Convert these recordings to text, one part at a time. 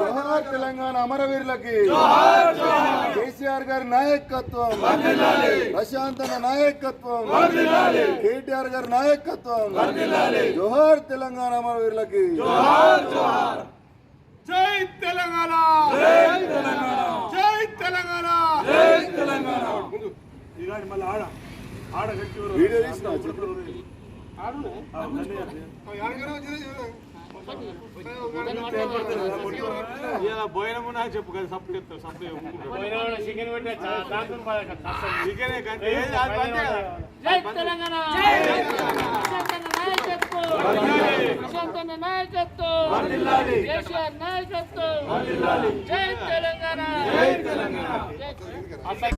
జోహార్ తెలంగాణ అమరవీరులకి కేసీఆర్ గారి నాయకత్వం ప్రశాంతన నాయకత్వం కేటీఆర్ గారి నాయకత్వం జోహార్ తెలంగాణ అమరవీరులకి. జై తెలంగాణ! జై తెలంగాణ! వీడియో తీసుకున్నా పోయినమున్నా చెప్పు కదా సప్పు చెప్తారు సప్పు చికెన్ చికెన్ నాయకత్వం! కేసీఆర్ నాయకత్వం! జై తెలంగాణ! జై తెలంగాణ!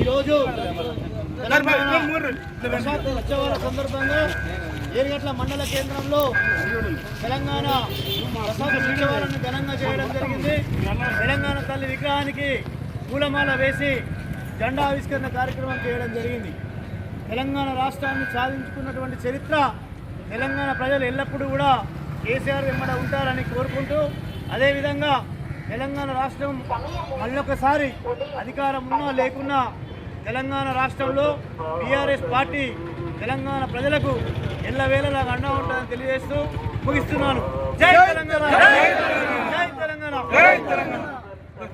ఈరోజు ప్రశాంత్ సందర్భంగా ఏరుగట్ల మండల కేంద్రంలో తెలంగాణ ప్రసాద ఉత్సవాలను ఘనంగా చేయడం జరిగింది. తెలంగాణ తల్లి విగ్రహానికి పూలమాల వేసి జెండా ఆవిష్కరణ కార్యక్రమం చేయడం జరిగింది. తెలంగాణ రాష్ట్రాన్ని సాధించుకున్నటువంటి చరిత్ర తెలంగాణ ప్రజలు ఎల్లప్పుడూ కూడా కేసీఆర్ వెంబడ ఉంటారని కోరుకుంటూ అదేవిధంగా తెలంగాణ రాష్ట్రం మళ్ళొకసారి అధికారం ఉన్నా లేకున్నా తెలంగాణ రాష్ట్రంలో బీఆర్ఎస్ పార్టీ తెలంగాణ ప్రజలకు ఎల్లవేళలా అండా ఉంటుందని తెలియజేస్తూ ముగిస్తున్నాను. జై తెలంగాణ. జై తెలంగాణ. జై తెలంగాణ.